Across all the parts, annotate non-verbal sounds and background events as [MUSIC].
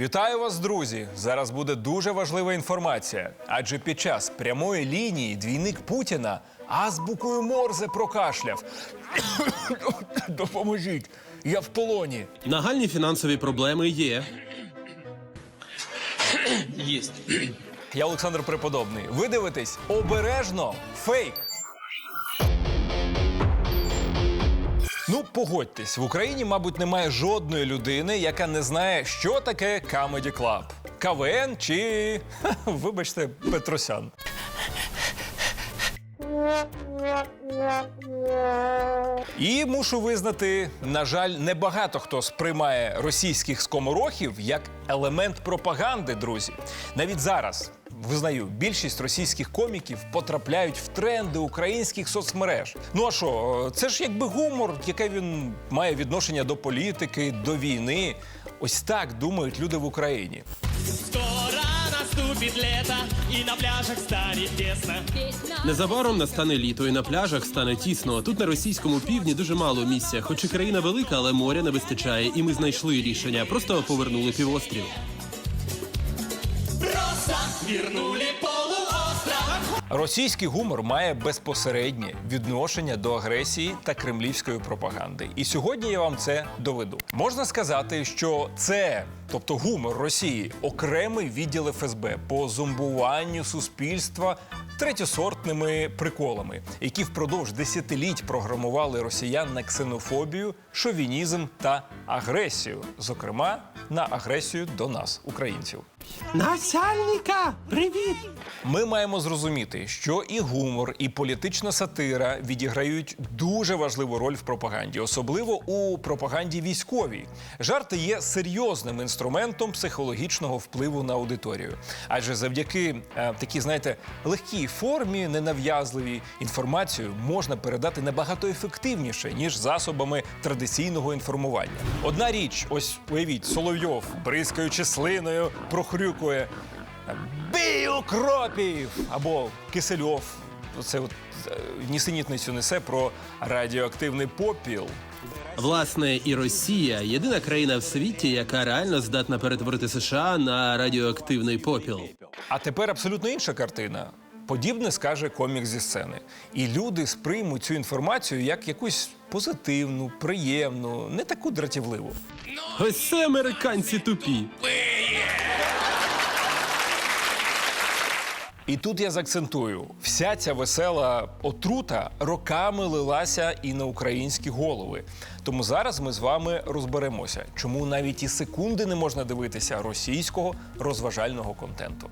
Вітаю вас, друзі! Зараз буде дуже важлива інформація. Адже під час прямої лінії двійник Путіна азбукою Морзе прокашляв. [COUGHS] Допоможіть, я в полоні. Нагальні фінансові проблеми є. Есть. Я Олександр Преподобний. Ви дивитесь обережно фейк. Ну, погодьтесь, в Україні, мабуть, немає жодної людини, яка не знає, що таке Comedy Club. КВН чи, ха, вибачте, Петросян. І мушу визнати, на жаль, небагато хто сприймає російських скоморохів як елемент пропаганди, друзі. Навіть зараз визнаю, більшість російських коміків потрапляють в тренди українських соцмереж. Ну а що, це ж якби гумор, яке він має відношення до політики, до війни. Ось так думають люди в Україні. Скоро наступить лето, і на пляжах стане тесно. Незабаром настане літо, і на пляжах стане тісно. Тут на російському півдні дуже мало місця. Хоч і країна велика, але моря не вистачає, і ми знайшли рішення. Просто повернули півострів. Просто вернули полуостров. Російський гумор має безпосереднє відношення до агресії та кремлівської пропаганди. І сьогодні я вам це доведу. Можна сказати, що це, тобто гумор Росії, окремий відділ ФСБ по зомбуванню суспільства третєсортними приколами, які впродовж десятиліть програмували росіян на ксенофобію, шовінізм та агресію, зокрема на агресію до нас, українців. Начальника, привіт! Ми маємо зрозуміти, що і гумор, і політична сатира відіграють дуже важливу роль в пропаганді, особливо у пропаганді військовій. Жарти є серйозним інструментом психологічного впливу на аудиторію. Адже завдяки е, такій, знаєте, легкій формі, ненав'язливій інформацію можна передати набагато ефективніше, ніж засобами традиційного інформування. Одна річ, ось уявіть, Соловйов, бризкаючи слиною, прохрюкує. Бій укропів! Або Кисельов. Це от е, нісенітницю несе про радіоактивний попіл. Власне, і Росія єдина країна в світі, яка реально здатна перетворити США на радіоактивний попіл. А тепер абсолютно інша картина. Подібне скаже комік зі сцени. І люди сприймуть цю інформацію як якусь позитивну, приємну, не таку дратівливу. Ось це американці тупі. І тут я заакцентую: вся ця весела отрута роками лилася і на українські голови. Тому зараз ми з вами розберемося, чому навіть і секунди не можна дивитися російського розважального контенту.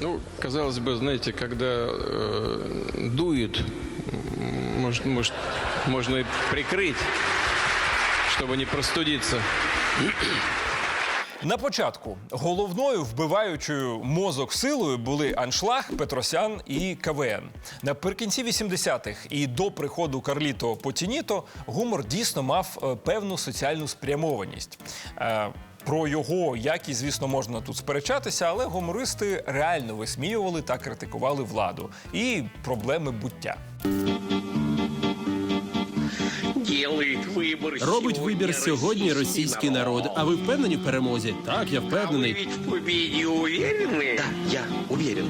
Ну, казалось бы, знаете, когда э, дует, м, может, может, можно и прикрыть, чтобы не простудиться. На початку головною вбиваючою мозок силою були аншлаг, Петросян і КВН. Наприкінці 80-х і до приходу Карліто Потініто гумор дійсно мав е, певну соціальну спрямованість. Е, Про його якість, звісно, можна тут сперечатися, але гумористи реально висміювали та критикували владу і проблеми буття. Делает выбор Робить вибір сьогодні російський народ. А ви впевнені в перемозі? Так, я А вы впевнений. ведь в победе уверены? Да, я уверен.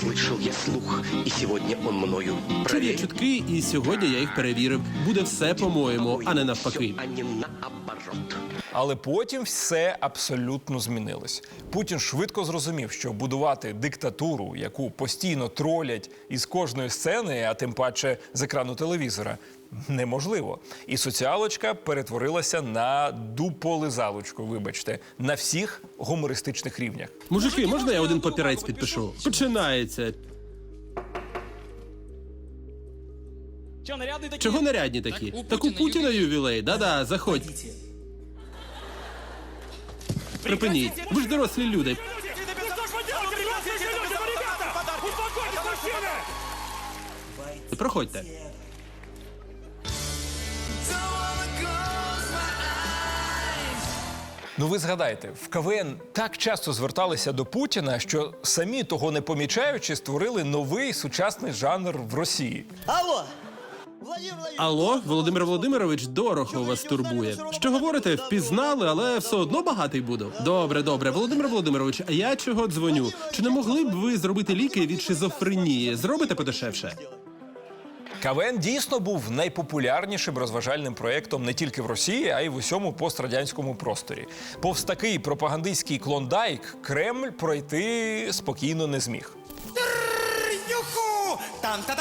Слышал я слух, и сегодня он мною Чув я проверен. чутки, і сьогодні я їх перевірив. Буде все по-моєму, а не навпаки. А не наоборот. Але потім все абсолютно змінилось. Путін швидко зрозумів, що будувати диктатуру, яку постійно тролять із кожної сцени, а тим паче з екрану телевізора, неможливо. І соціалочка перетворилася на дуполизалочку, вибачте, на всіх гумористичних рівнях. Мужики, можна я один папірець підпишу? Починається. Чого нарядні такі? Так у Путіна ювілей. Да-да, заходь. Припиніть. Ви ж дорослі люди. Проходьте. Ну ви згадайте, в КВН так часто зверталися до Путіна, що самі того не помічаючи, створили новий сучасний жанр в Росії. Алло, Алло, Володимир Володимирович, дорого вас турбує. Що говорите? Впізнали, але все одно багатий буду. Добре, добре. Володимир Володимирович, а я чого дзвоню? Чи не могли б ви зробити ліки від шизофренії? Зробите подешевше? КВН дійсно був найпопулярнішим розважальним проєктом не тільки в Росії, а й в усьому пострадянському просторі. Повз такий пропагандистський клондайк Кремль пройти спокійно не зміг. Тан та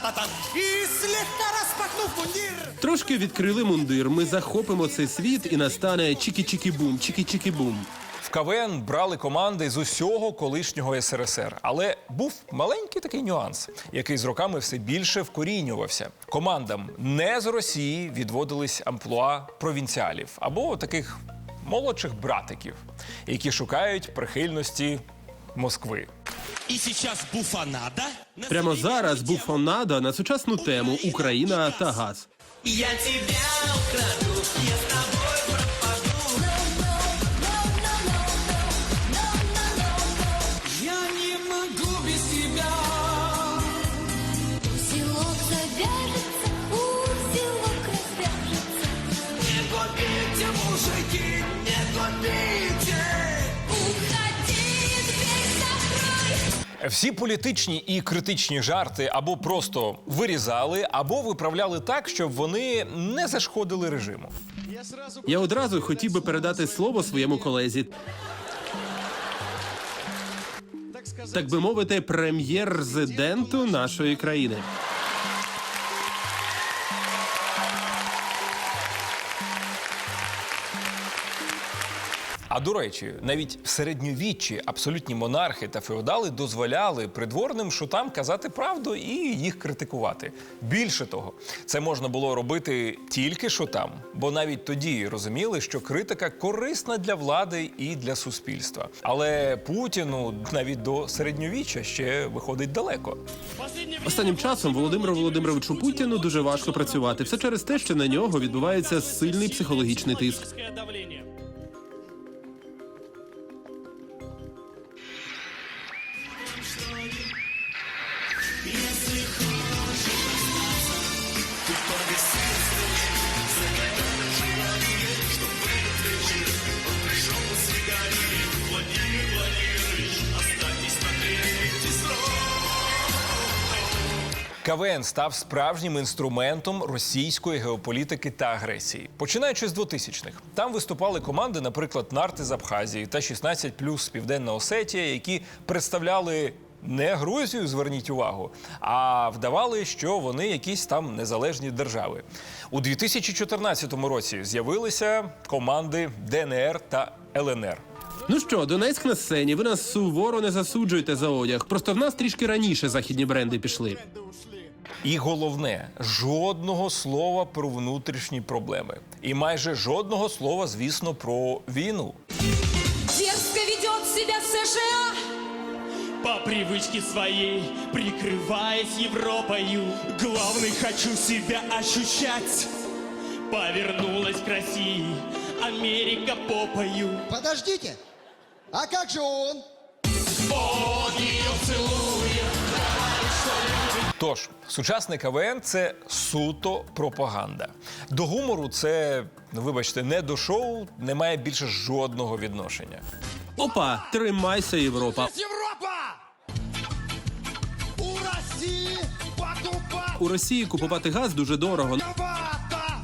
та І слегка розпахнув мундір. Трошки відкрили мундир. Ми захопимо цей світ і настане чікі-чікі-бум, чікі-чікі-бум. В КВН брали команди з усього колишнього СРСР, але був маленький такий нюанс, який з роками все більше вкорінювався. Командам не з Росії відводились амплуа провінціалів або таких молодших братиків, які шукають прихильності Москви. И сейчас буфанада. Прямо зараз буфонада на сучасну тему Україна та газ. Я тебя украду, я с тобой пропаду. Я не могу без тебя. Узелок завяжется, узелок развяжется. Не губите, мужики, не губите. Всі політичні і критичні жарти або просто вирізали, або виправляли так, щоб вони не зашкодили режиму. Я одразу хотів би передати слово своєму колезі. Так би мовити, прем'єр-резиденту нашої країни. А до речі, навіть в середньовіччі абсолютні монархи та феодали дозволяли придворним шутам казати правду і їх критикувати. Більше того, це можна було робити тільки шутам, бо навіть тоді розуміли, що критика корисна для влади і для суспільства. Але Путіну навіть до середньовіччя ще виходить далеко. Останнім часом Володимиру Володимировичу Путіну дуже важко працювати. Все через те, що на нього відбувається сильний психологічний тиск. КВН став справжнім інструментом російської геополітики та агресії. Починаючи з 2000-х. Там виступали команди, наприклад, Нарти з Абхазії та 16 плюс Південна Осетія, які представляли. Не Грузію, зверніть увагу, а вдавали, що вони якісь там незалежні держави. У 2014 році з'явилися команди ДНР та ЛНР. Ну що, Донецьк на сцені, ви нас суворо не засуджуєте за одяг. Просто в нас трішки раніше західні бренди пішли. І головне, жодного слова про внутрішні проблеми. І майже жодного слова, звісно, про війну. Дерзко ведет себя США. По привычке своей, прикрываясь Европою, главный хочу себя ощущать. Повернулась к России Америка попою. Подождите, а как же он? Он ее целует. Тож, сучасний КВН це суто пропаганда. До гумору це, ну вибачте, не до шоу, не має більше жодного відношення. Опа, тримайся, Європа. Європа! У Росії покупати У Росії купувати газ дуже дорого. Ну так так!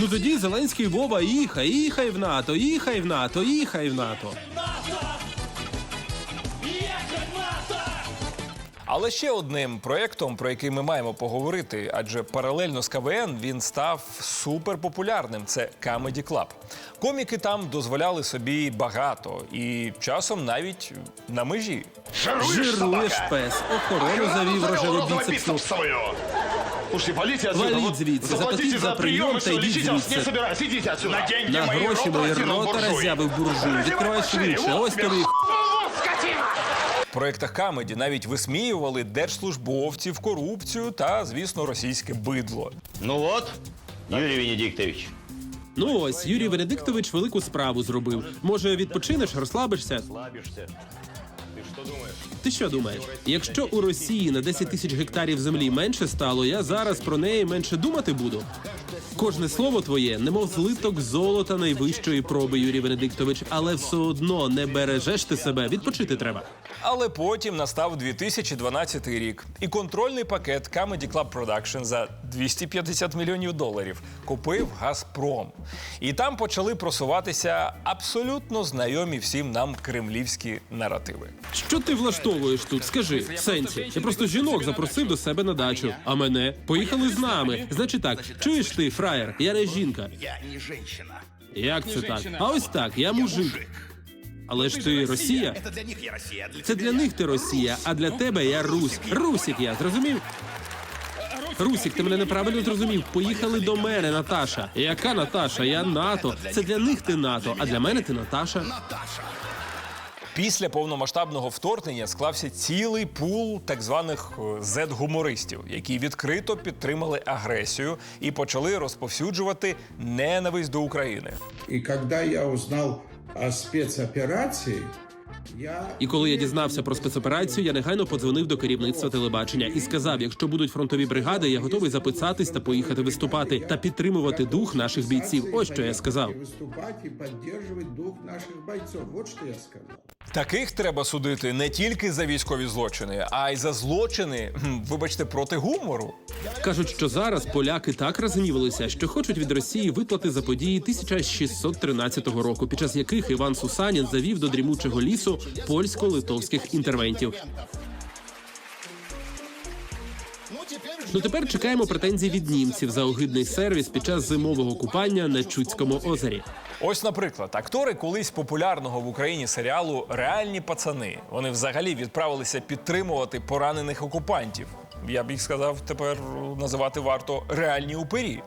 Ну тоді Зеленський Вова їхай, їхай в НАТО, їхай в НАТО, їхай в НАТО. Але ще одним проєктом, про який ми маємо поговорити, адже паралельно з КВН він став суперпопулярним. Це Comedy Club. Коміки там дозволяли собі багато і часом навіть на межі. Жируєш пес, охорону завів рожевий біцепс. свою. Слушайте, валите отсюда. Валить Вот звідси, заплатите заплатіть за прийом и та йдіть вас не собираюсь. Идите отсюда. На деньги На гроші мої рота роззявив буржуй. Відкривай швидше. Ось тобі. В проєктах Камеді навіть висміювали держслужбовців, корупцію та, звісно, російське бидло. Ну вот, Юрий Венедиктович. Ну ось, Юрій Венедиктович велику справу зробив. Може, відпочинеш, розслабишся? Ти що думаєш? Якщо у Росії на 10 тисяч гектарів землі менше стало, я зараз про неї менше думати буду. Кожне слово твоє, немов злиток золота найвищої проби, Юрій Венедиктович, але все одно не бережеш ти себе, відпочити треба. Але потім настав 2012 рік, і контрольний пакет Comedy Club Production за 250 мільйонів доларів купив Газпром. І там почали просуватися абсолютно знайомі всім нам кремлівські наративи. Що ти влаштовуєш тут? Скажи, в сенсі. Я просто жінок запросив до себе на дачу. А мене поїхали з нами. Значить так, чуєш ти, фраєр, я не жінка. Я не женщина. Як це так? А ось так, я мужик. Але ж ти Росія. Это для них я Россия. Це для них ти Росія, а для тебе я Русь. Русік я, зрозумів? Русік, ти мене неправильно зрозумів. Поїхали до мене, Наташа. Яка Наташа? Я НАТО. Це для них ти НАТО, а для мене ти Наташа. Після повномасштабного вторгнення склався цілий пул так званих е, зет-гумористів, які відкрито підтримали агресію і почали розповсюджувати ненависть до України. И когда я узнал я... І коли я дізнався про спецоперацію, я негайно подзвонив до керівництва телебачення і сказав: якщо будуть фронтові бригади, я готовий записатись та поїхати виступати та підтримувати дух наших бійців. Ось що я сказав. И выступать и поддерживать дух наших бойцов. Вот что я сказал. Таких треба судити не тільки за військові злочини, а й за злочини, вибачте, проти гумору. Кажуть, що зараз поляки так розгнівалися, що хочуть від Росії виплати за події 1613 року, під час яких Іван Сусанін завів до дрімучого лісу польсько-литовських інтервентів. Ну тепер чекаємо претензій від німців за огидний сервіс під час зимового купання на Чудському озері. Ось, наприклад, актори колись популярного в Україні серіалу Реальні пацани. Вони взагалі відправилися підтримувати поранених окупантів. Я б їх сказав, тепер називати варто реальні упирі.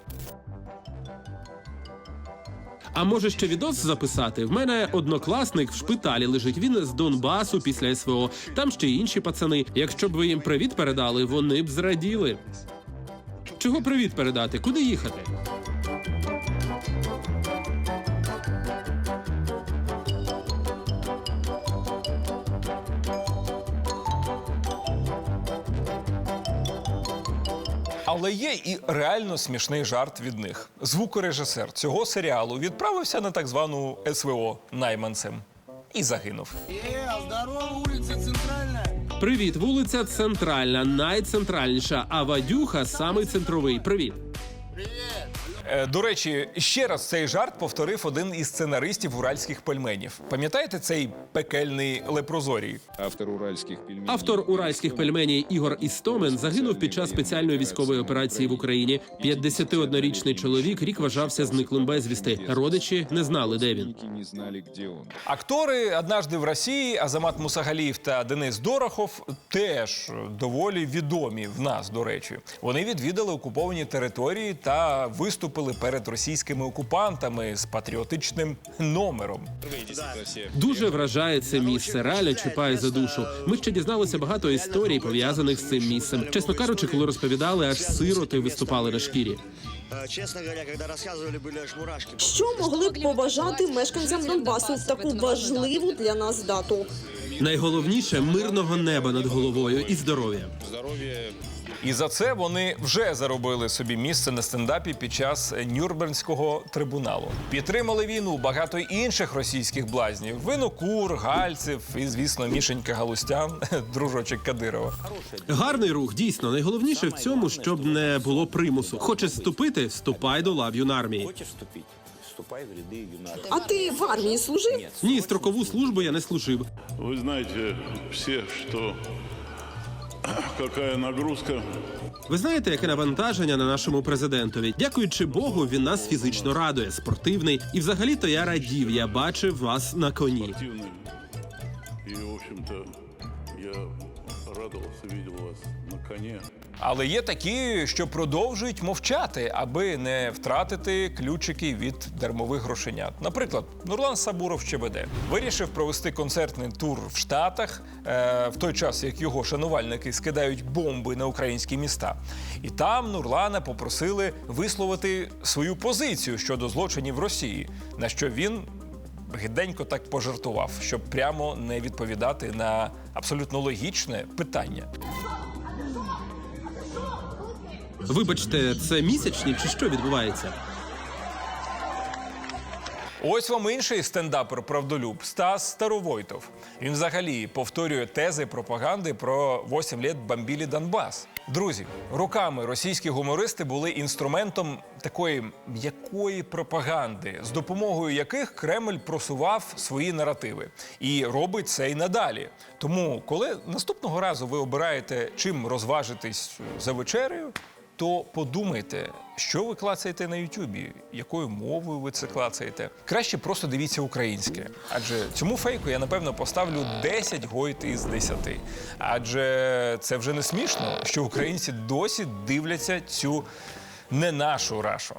А може ще відос записати? В мене однокласник в шпиталі лежить. Він з Донбасу після СВО. Там ще й інші пацани. Якщо б ви їм привіт передали, вони б зраділи. Чого привіт передати? Куди їхати? Але є і реально смішний жарт від них. Звукорежисер цього серіалу відправився на так звану СВО найманцем і загинув. Здарова, вулиця Центральна. Привіт, вулиця Центральна, найцентральніша. А Вадюха самий центровий. Привіт. Е, До речі, ще раз цей жарт повторив один із сценаристів уральських пельменів. Пам'ятаєте цей пекельний лепрозорій? Автор уральских пельменей. Автор уральських пельменей Ігор Істомен загинув під час спеціальної військової операції в Україні. 51-річний чоловік рік вважався зниклим безвісти. Родичі не знали, де він. Актори «Однажды в Росії Азамат Мусагаліїв та Денис Дорохов теж доволі відомі в нас, до речі. Вони відвідали окуповані території та виступили перед російськими окупантами з патріотичним номером. Дуже вражає це місце. Реально чіпає за душу. Ми ще дізналися багато історій пов'язаних з цим місцем. Чесно кажучи, коли розповідали, аж сироти виступали на шкірі. Честно говоря, когда рассказывали, были аж мурашки. Що могли б побажати мешканцям Донбасу в таку важливу для нас дату? Найголовніше мирного неба над головою і здоров'я. здоров'я. І за це вони вже заробили собі місце на стендапі під час Нюрнбернського трибуналу. Підтримали війну багато інших російських блазнів: Винокур, Гальцев і, звісно, Мішенька Галустян, [LAUGHS] дружочок Кадирова. Гарний рух, дійсно. Найголовніше в цьому, щоб не було примусу. Хочеш вступити? Вступай до лав юнармії. А ти в армії служив? Ні, строкову службу я не служив. Вы знаете все, что какая нагрузка Ви знаєте, яке навантаження на нашому президентові? Дякуючи Богу, він нас фізично радує, спортивний. І взагалі-то я радів. Я бачив вас на коні. активный. И, в общем-то, я радовался, видел вас на коне. Але є такі, що продовжують мовчати, аби не втратити ключики від дармових грошенят. Наприклад, Нурлан Сабуров ЧБД вирішив провести концертний тур в Штатах е, в той час, як його шанувальники скидають бомби на українські міста. І там Нурлана попросили висловити свою позицію щодо злочинів Росії, на що він гиденько так пожартував, щоб прямо не відповідати на абсолютно логічне питання. Вибачте, це місячні чи що відбувається? Ось вам інший стендапер правдолюб Стас Старовойтов. Він взагалі повторює тези пропаганди про 8 літ бомбілі Донбас. Друзі, роками російські гумористи були інструментом такої м'якої пропаганди, з допомогою яких Кремль просував свої наративи і робить це й надалі. Тому, коли наступного разу ви обираєте чим розважитись за вечерею, то подумайте, що ви клацаєте на Ютубі, якою мовою ви це клацаєте. Краще просто дивіться українське. Адже цьому фейку я напевно поставлю 10 гойт із 10. Адже це вже не смішно, що українці досі дивляться цю не нашу рашу.